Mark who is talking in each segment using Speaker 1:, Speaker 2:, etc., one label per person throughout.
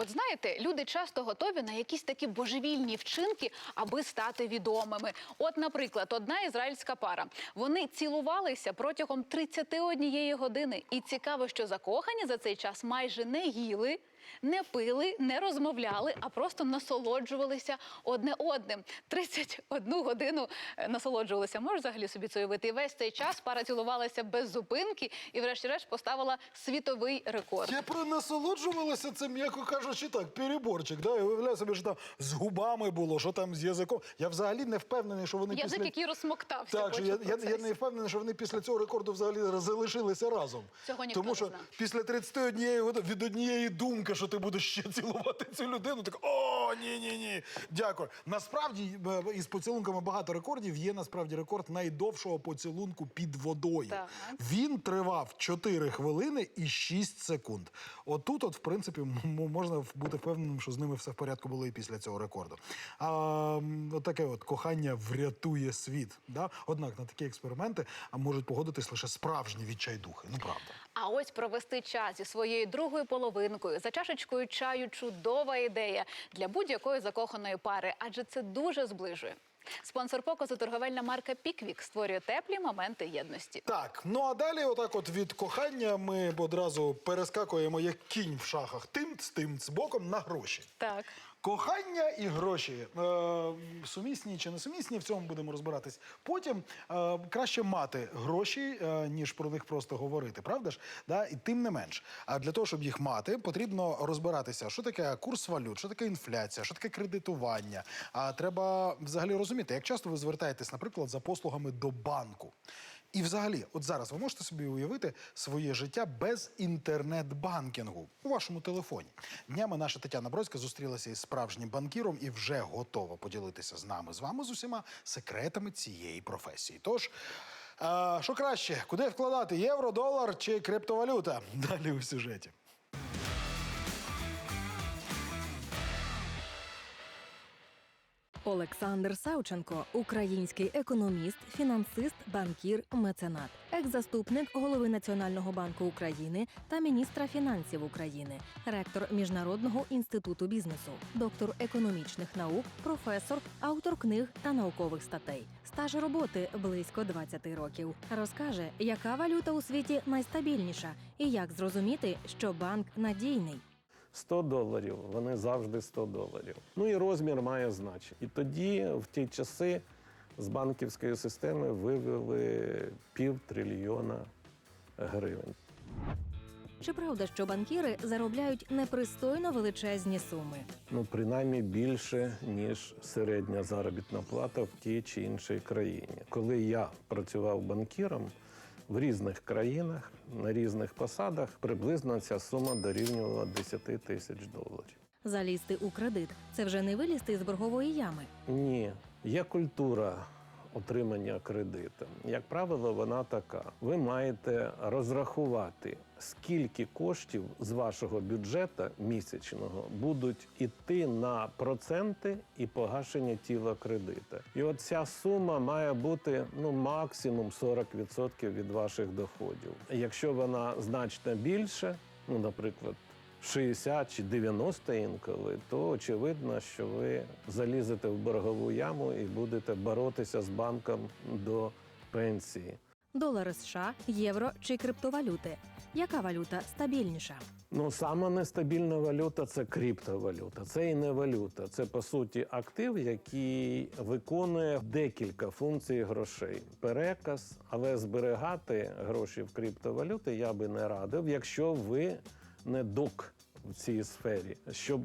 Speaker 1: От знаєте, люди часто готові на якісь такі божевільні вчинки, аби стати відомими. От, наприклад, одна ізраїльська пара. Вони цілувалися протягом 31 години. І цікаво, що закохані за цей час майже не їли. Не пили, не розмовляли, а просто насолоджувалися одне одним. 31 годину е, насолоджувалися. Можеш взагалі собі це уявити? І весь цей час пара цілувалася без зупинки і, врешті-решт, поставила світовий рекорд.
Speaker 2: Я про насолоджувалася це, м'яко кажучи, так, переборчик. Да? Я уявляю собі, що там з губами було, що там з язиком. Я взагалі не впевнений, що вони
Speaker 1: Язик,
Speaker 2: після...
Speaker 1: який розсмоктався.
Speaker 2: Так, що я, я, я не впевнений, що вони після цього рекорду взагалі залишилися разом.
Speaker 1: Цього ніхто
Speaker 2: Тому
Speaker 1: не
Speaker 2: що
Speaker 1: знає.
Speaker 2: після 31 години від однієї думки, що ти будеш ще цілувати цю людину, так о, ні, ні, ні. Дякую. Насправді е, із поцілунками багато рекордів. Є насправді рекорд найдовшого поцілунку під водою.
Speaker 1: Так.
Speaker 2: Він тривав 4 хвилини і 6 секунд. Отут, от, в принципі, можна бути впевненим, що з ними все в порядку було і після цього рекорду. А от таке от кохання врятує світ. Да? Однак на такі експерименти можуть погодитись лише справжні відчайдухи. Ну правда.
Speaker 1: А ось провести час зі своєю другою половинкою за чашечкою чаю чудова ідея для будь-якої закоханої пари, адже це дуже зближує. Спонсор показу торговельна марка Піквік створює теплі моменти єдності.
Speaker 2: Так, ну а далі, отак, от від кохання, ми одразу перескакуємо як кінь в шахах. Тимц, тимц, боком на гроші.
Speaker 1: Так.
Speaker 2: Кохання і гроші е, сумісні чи не сумісні, в цьому будемо розбиратись. Потім е, краще мати гроші, е, ніж про них просто говорити, правда ж? Да? І тим не менш. А для того, щоб їх мати, потрібно розбиратися, що таке курс валют, що таке інфляція, що таке кредитування. А треба взагалі розуміти, як часто ви звертаєтесь, наприклад, за послугами до банку. І взагалі, от зараз ви можете собі уявити своє життя без інтернет-банкінгу у вашому телефоні. Днями наша Тетяна Бродська зустрілася із справжнім банкіром і вже готова поділитися з нами, з вами з усіма секретами цієї професії. Тож, е, що краще, куди вкладати євро, долар чи криптовалюта? Далі у сюжеті.
Speaker 3: Олександр Савченко український економіст, фінансист, банкір, меценат, екс-заступник голови Національного банку України та міністра фінансів України, ректор Міжнародного інституту бізнесу, доктор економічних наук, професор, автор книг та наукових статей. Стаж роботи близько 20 років. Розкаже, яка валюта у світі найстабільніша і як зрозуміти, що банк надійний.
Speaker 4: 100 доларів, вони завжди 100 доларів. Ну і розмір має значення. І тоді, в ті часи, з банківської системи вивели пів трильйона гривень.
Speaker 3: Чи правда, що банкіри заробляють непристойно величезні суми?
Speaker 4: Ну, принаймні більше, ніж середня заробітна плата в тій чи іншій країні. Коли я працював банкіром в різних країнах, на різних посадах, приблизно ця сума дорівнювала 10 тисяч доларів.
Speaker 3: Залізти у кредит це вже не вилізти з боргової ями.
Speaker 4: Ні, є культура отримання кредиту. Як правило, вона така: ви маєте розрахувати, скільки коштів з вашого бюджету місячного будуть іти на проценти і погашення тіла кредита. І от ця сума має бути ну максимум 40% від ваших доходів. Якщо вона значно більше, ну наприклад. 60 чи 90 інколи, то очевидно, що ви залізете в боргову яму і будете боротися з банком до пенсії.
Speaker 3: Долари США, євро чи криптовалюти. Яка валюта стабільніша?
Speaker 4: Ну, сама нестабільна валюта це криптовалюта. Це і не валюта. Це по суті актив, який виконує декілька функцій грошей. Переказ, але зберігати гроші в криптовалюти я би не радив, якщо ви не док в цій сфері. Щоб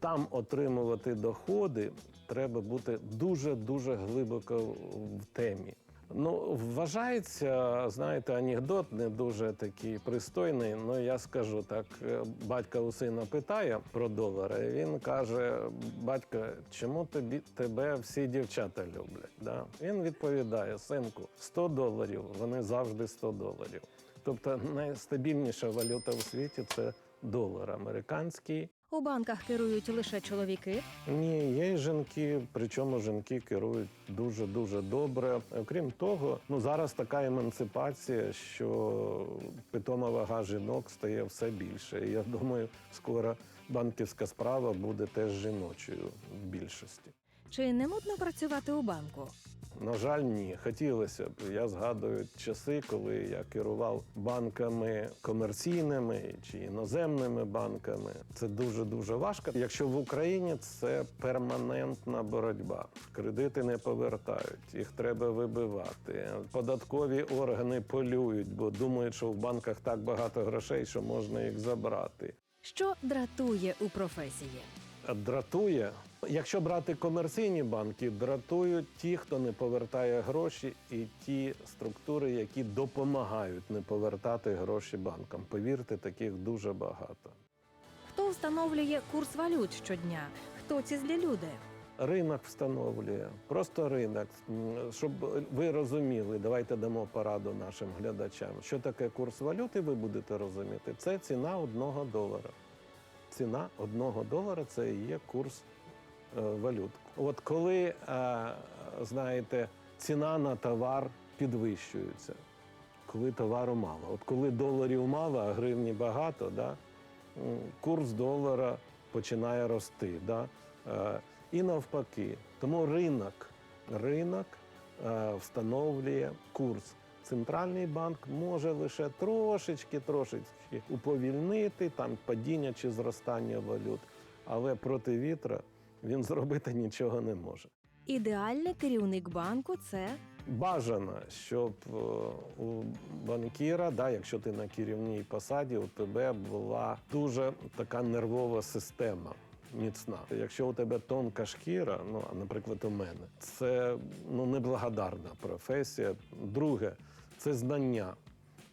Speaker 4: там отримувати доходи, треба бути дуже дуже глибоко в темі. Ну, вважається, знаєте, анекдот не дуже такий пристойний. Ну я скажу так: е, батька у сина питає про долари. Він каже: батько, чому тобі тебе всі дівчата люблять? Да? Він відповідає: синку, 100 доларів, вони завжди 100 доларів. Тобто найстабільніша валюта у світі це долар американський.
Speaker 3: У банках керують лише чоловіки.
Speaker 4: Ні, є й жінки, причому жінки керують дуже дуже добре. Окрім того, ну зараз така емансипація, що питома вага жінок стає все більше. І я думаю, скоро банківська справа буде теж жіночою в більшості.
Speaker 3: Чи не нудно працювати у банку?
Speaker 4: На жаль, ні. Хотілося б. Я згадую часи, коли я керував банками комерційними чи іноземними банками. Це дуже дуже важко. Якщо в Україні це перманентна боротьба. Кредити не повертають, їх треба вибивати. Податкові органи полюють, бо думають, що в банках так багато грошей, що можна їх забрати.
Speaker 3: Що дратує у професії?
Speaker 4: Дратує. Якщо брати комерційні банки, дратують ті, хто не повертає гроші, і ті структури, які допомагають не повертати гроші банкам. Повірте, таких дуже багато.
Speaker 3: Хто встановлює курс валют щодня? Хто ці злі люди?
Speaker 4: Ринок встановлює, просто ринок. Щоб ви розуміли, давайте дамо пораду нашим глядачам. Що таке курс валюти, ви будете розуміти. Це ціна одного долара. Ціна одного долара це і є курс валют. От коли, е, знаєте, ціна на товар підвищується, коли товару мало. От коли доларів мало, а гривні багато, да, курс долара починає рости. Да? Е, І навпаки. Тому ринок, ринок е, встановлює курс. Центральний банк може лише трошечки, трошечки уповільнити там падіння чи зростання валют, але проти вітра він зробити нічого не може.
Speaker 3: Ідеальний керівник банку це
Speaker 4: Бажано, щоб е, у банкіра, да, якщо ти на керівній посаді, у тебе була дуже така нервова система. Міцна. Якщо у тебе тонка шкіра, ну а наприклад, у мене, це ну неблагодарна професія. Друге, це знання.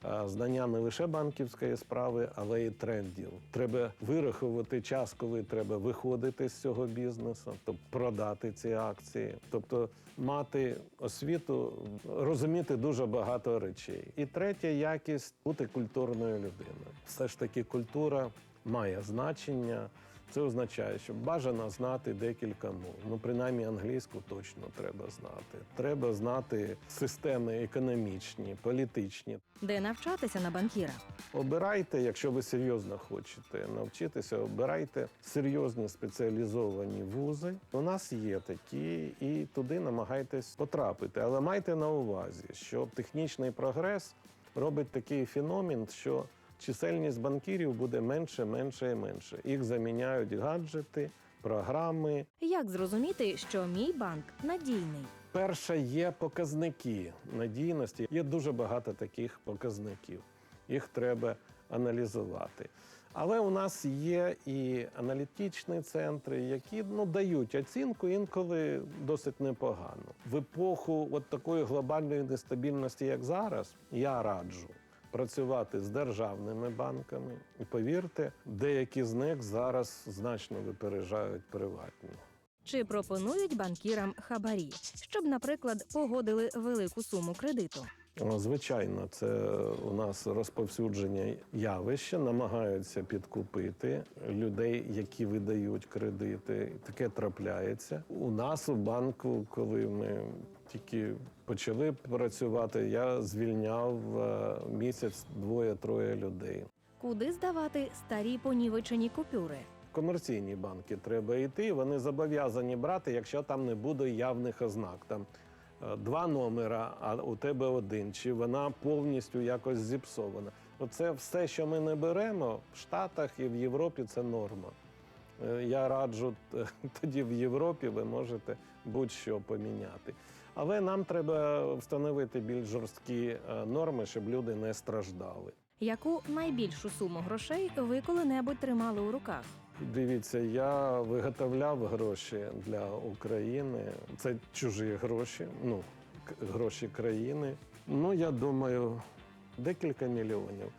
Speaker 4: А Знання не лише банківської справи, але й трендів. Треба вирахувати час, коли треба виходити з цього бізнесу, тобто продати ці акції, тобто мати освіту, розуміти дуже багато речей. І третя якість бути культурною людиною. Все ж таки, культура має значення. Це означає, що бажано знати декілька мов. Ну, принаймні англійську точно треба знати. Треба знати системи економічні, політичні.
Speaker 3: де навчатися на банкіра.
Speaker 4: Обирайте, якщо ви серйозно хочете навчитися, обирайте серйозні спеціалізовані вузи. У нас є такі, і туди намагайтесь потрапити. Але майте на увазі, що технічний прогрес робить такий феномен, що чисельність банкірів буде менше, менше і менше. Їх заміняють гаджети, програми.
Speaker 3: Як зрозуміти, що мій банк надійний?
Speaker 4: Перше є показники надійності. Є дуже багато таких показників. Їх треба аналізувати. Але у нас є і аналітичні центри, які ну, дають оцінку інколи досить непогано. В епоху от такої глобальної нестабільності, як зараз, я раджу працювати з державними банками. І повірте, деякі з них зараз значно випереджають приватні.
Speaker 3: Чи пропонують банкірам хабарі, щоб, наприклад, погодили велику суму кредиту?
Speaker 4: Звичайно, це у нас розповсюдження явища, намагаються підкупити людей, які видають кредити. Таке трапляється. У нас у банку, коли ми тільки почали працювати, я звільняв е, місяць двоє-троє людей.
Speaker 3: Куди здавати старі понівечені купюри?
Speaker 4: комерційні банки треба йти. Вони зобов'язані брати, якщо там не буде явних ознак. Там е, два номера, а у тебе один, чи вона повністю якось зіпсована. Оце все, що ми не беремо в Штатах і в Європі, це норма. Е, Я раджу тоді в Європі ви можете будь-що поміняти. Але нам треба встановити більш жорсткі е, норми, щоб люди не страждали.
Speaker 3: Яку найбільшу суму грошей ви коли-небудь тримали у руках?
Speaker 4: Дивіться, я виготовляв гроші для України. Це чужі гроші, ну гроші країни. Ну я думаю, декілька мільйонів.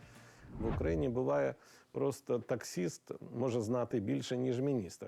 Speaker 4: В Україні буває просто таксіст може знати більше ніж міністр.